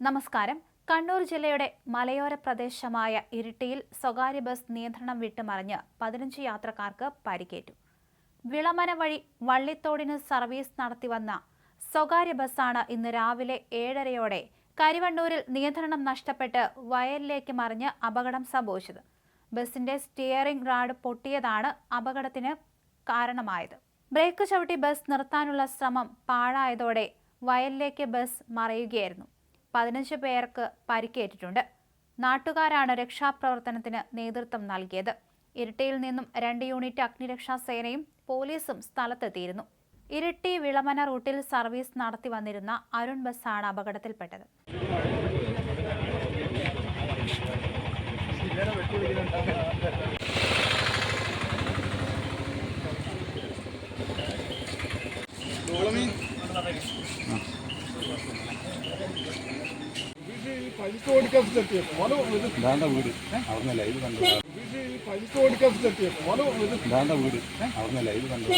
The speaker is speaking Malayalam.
നമസ്കാരം. കണ്ണൂർ ജില്ലയുടെ മലയോര പ്രദേശമായ ഇരിട്ടിയിൽ സ്വകാര്യ ബസ് നിയന്ത്രണം വിട്ടുമറിഞ്ഞ് പതിനഞ്ച് യാത്രക്കാർക്ക് പരിക്കേറ്റു. വിളമന വഴി വള്ളിത്തോടിന് സർവീസ് നടത്തിവന്ന സ്വകാര്യ ബസ്സാണ് ഇന്ന് രാവിലെ ഏഴരയോടെ കരിവണ്ണൂരിൽ നിയന്ത്രണം നഷ്ടപ്പെട്ട് വയലിലേക്ക് മറിഞ്ഞ് അപകടം സംഭവിച്ചത്. ബസിന്റെ സ്റ്റിയറിംഗ് റാഡ് പൊട്ടിയതാണ് അപകടത്തിന് കാരണമായത്. ബ്രേക്ക് ചവിട്ടി ബസ് നിർത്താനുള്ള ശ്രമം പാഴായതോടെ വയലിലേക്ക് ബസ് മറയുകയായിരുന്നു. പതിനഞ്ച് പേർക്ക് പരിക്കേറ്റിട്ടുണ്ട്. നാട്ടുകാരാണ് രക്ഷാപ്രവർത്തനത്തിന് നേതൃത്വം നൽകിയത്. ഇരിട്ടിയിൽ നിന്നും രണ്ട് യൂണിറ്റ് അഗ്നിരക്ഷാ സേനയും പോലീസും സ്ഥലത്തെത്തിയിരുന്നു. ഇരിട്ടി വിളമന റൂട്ടിൽ സർവീസ് നടത്തി വന്നിരുന്ന അരുൺ ബസ്സാണ് അപകടത്തിൽപ്പെട്ടത്. Thank ഓടിക്കാൻ ഓല ഇത് ദാണ്ട വീട് അവിടുന്ന് ലൈവ് കണ്ടു തെറ്റിയത് ഓല ഇത് ദാണ്ട വീട്. അവിടുന്ന് ലൈവ് കണ്ടു